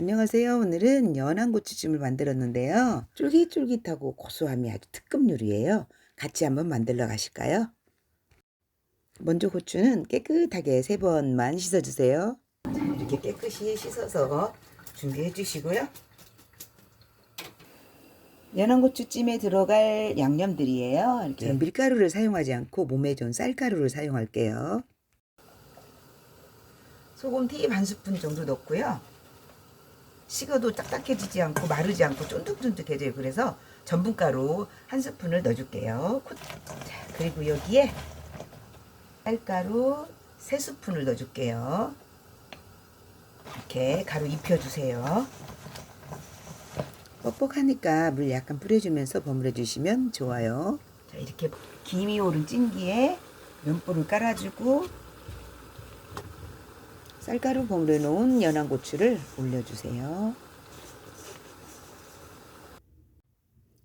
안녕하세요. 오늘은 연한 고추찜을 만들었는데요. 쫄깃쫄깃하고 고소함이 아주 특급 요리예요. 같이 한번 만들러 가실까요? 먼저 고추는 깨끗하게 세 번만 씻어주세요. 자, 이렇게 깨끗이 씻어서 준비해 주시고요. 연한 고추찜에 들어갈 양념들이에요. 이렇게 밀가루를 사용하지 않고 몸에 좋은 쌀가루를 사용할게요. 소금 티 반 스푼 정도 넣고요. 식어도 딱딱해지지 않고 마르지 않고 쫀득쫀득해져요. 그래서 전분가루 한 스푼을 넣어줄게요. 콧- 자, 그리고 여기에 쌀가루 세 스푼을 넣어줄게요. 이렇게 가루 입혀주세요. 뻑뻑하니까 물 약간 뿌려주면서 버무려 주시면 좋아요. 자, 이렇게 김이 오른 찜기에 면보를 깔아주고 쌀가루 버무려 놓은 연한 고추를 올려주세요.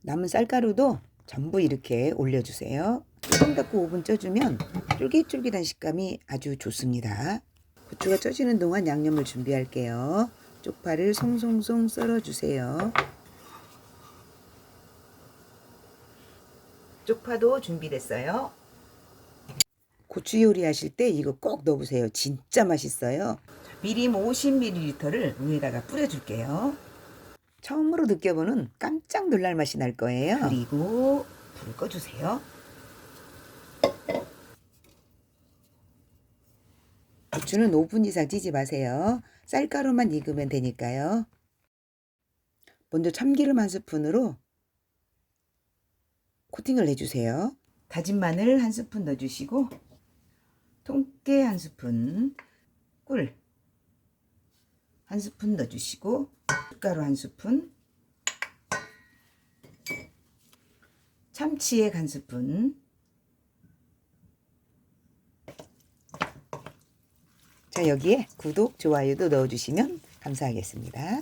남은 쌀가루도 전부 이렇게 올려주세요. 뚜껑 닫고 5분 쪄주면 쫄깃쫄깃한 식감이 아주 좋습니다. 고추가 쪄지는 동안 양념을 준비할게요. 쪽파를 송송송 썰어주세요. 쪽파도 준비됐어요. 고추 요리 하실 때 이거 꼭 넣어보세요. 진짜 맛있어요. 미림 50ml를 위에다가 뿌려줄게요. 처음으로 느껴보는 깜짝 놀랄 맛이 날 거예요. 그리고 불 꺼주세요. 고추는 5분 이상 찌지 마세요. 쌀가루만 익으면 되니까요. 먼저 참기름 한 스푼으로 코팅을 해주세요. 다진 마늘 한 스푼 넣어주시고 통깨 한 스푼, 꿀 한 스푼 넣어주시고 숟가루 한 스푼, 참치액 한 스푼, 자 여기에 구독, 좋아요도 넣어주시면 감사하겠습니다.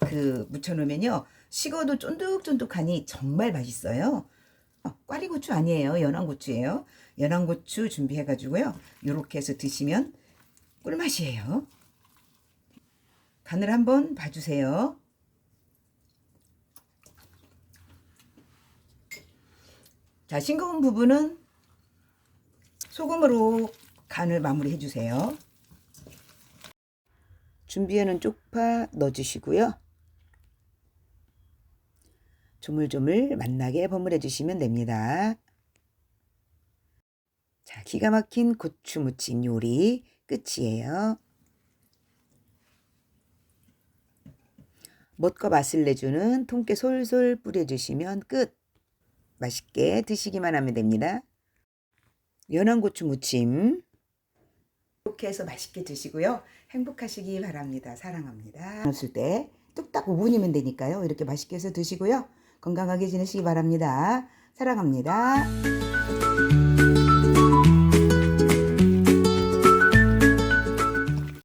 그 묻혀놓으면요 식어도 쫀득쫀득하니 정말 맛있어요. 어, 꽈리고추 아니에요. 연한고추예요. 연한고추 준비해가지고요. 이렇게 해서 드시면 꿀맛이에요. 간을 한번 봐주세요. 자, 싱거운 부분은 소금으로 간을 마무리 해 주세요. 준비해놓은 쪽파 넣어주시고요. 조물조물 맛나게 버무려 주시면 됩니다. 자, 기가 막힌 고추 무침 요리 끝이에요. 멋과 맛을 내주는 통깨 솔솔 뿌려주시면 끝. 맛있게 드시기만 하면 됩니다. 연한 고추 무침. 이렇게 해서 맛있게 드시고요. 행복하시기 바랍니다. 사랑합니다. 없을 때 뚝딱 5분이면 되니까요. 이렇게 맛있게 해서 드시고요. 건강하게 지내시기 바랍니다. 사랑합니다.